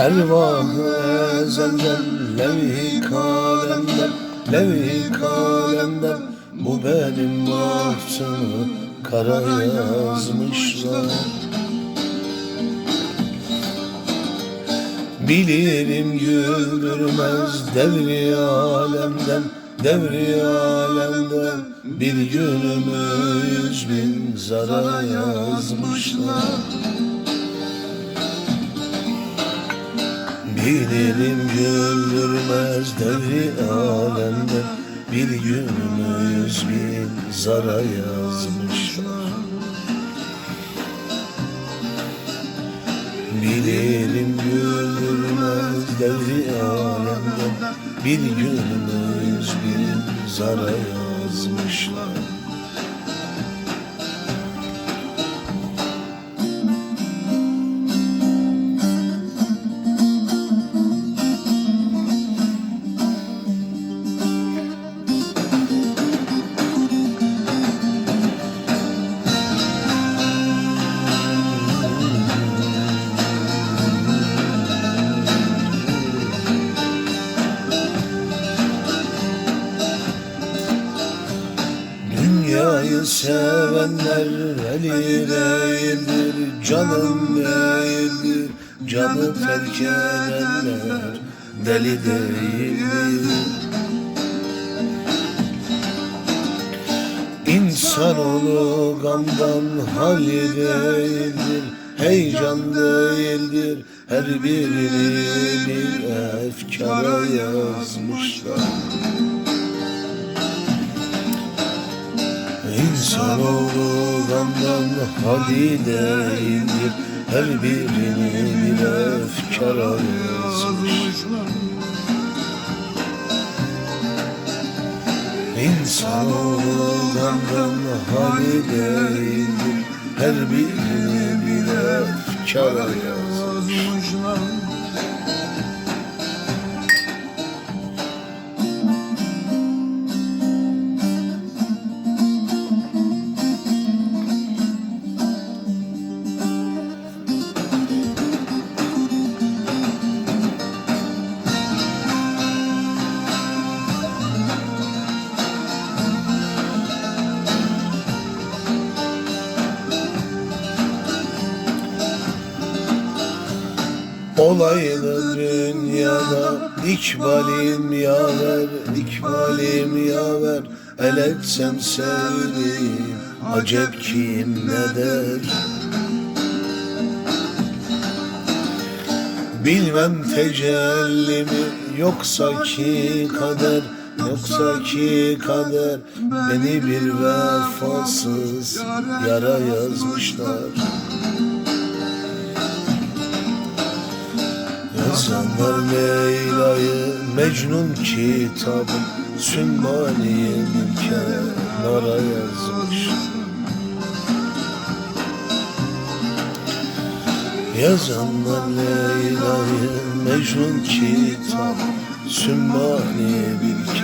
Ervah-ı ezelden levh-i kalemden Levh-i kalemden Bu benim bahtımı kara yazmışlar Bilirim güldürmez devri alemden Devri alemden bir günümü yüz bin zara yazmışlar Bilirim güldürmez devri alemden Bir günümü yüz bin zara yazmışlar Bilirim güldürmez devri alemden Bir günümü yüz bin zara yazmışlar Dünyayı sevenler eli değildir Canım değildir. Canı terk edenler deli değildir. İnsanoğlu gamdan hali değildir Heyecan değildir. Her birini bir efkara yazmışlar İnsanoğlu gamdan hali değildir Her birini bir efkara yazmış İnsanoğlu gamdan hali değildir Her birini bir efkara yazmış Olaylı dünyada ikbalim yaver, ikbalim yaver. El etsem sevdiğim acep kim ne der? Bilmem tecelli mi yoksa ki kader Yoksa ki kader. Beni bir vefasız yara yazmışlar Yazanlar Leyla'yı Mecnun kitabın Sümmaniye bir kenara yazmış. Yazanlar Leyla'yı Mecnun kitabın Sümmaniye bir